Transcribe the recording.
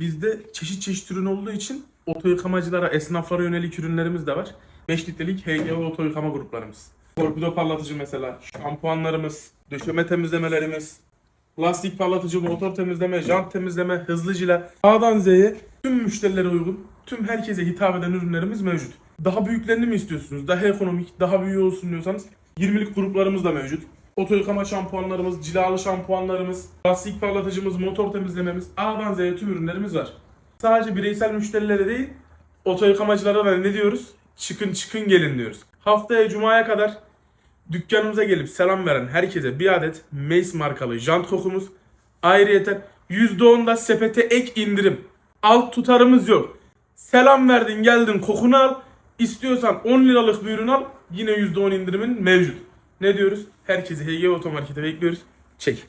Bizde çeşit çeşit ürün olduğu için oto yıkamacılara, esnaflara yönelik ürünlerimiz de var. 5 litrelik HGV oto yıkama gruplarımız. Torpido parlatıcı mesela, şampuanlarımız, döşeme temizlemelerimiz, lastik parlatıcı, motor temizleme, jant temizleme, hızlı jile. A'dan Z'ye tüm müşterilere uygun, tüm herkese hitap eden ürünlerimiz mevcut. Daha büyüklerini mi istiyorsunuz? Daha ekonomik, daha büyüğü olsun diyorsanız 20'lik gruplarımız da mevcut. Oto yıkama şampuanlarımız, cilalı şampuanlarımız, lastik parlatıcımız, motor temizlememiz, A'dan Z'ye tüm ürünlerimiz var. Sadece bireysel müşterilere değil, oto yıkamacılara da ne diyoruz? Çıkın çıkın gelin diyoruz. Haftaya Cuma'ya kadar dükkanımıza gelip selam veren herkese bir adet Mace markalı jant kokumuz. Ayrıyeten %10 da sepete ek indirim. Alt tutarımız yok. Selam verdin geldin kokunu al. İstiyorsan 10 liralık bir ürün al. Yine %10 indirimin mevcut. Ne diyoruz? Herkesi HG Otomarket'e bekliyoruz. Çek.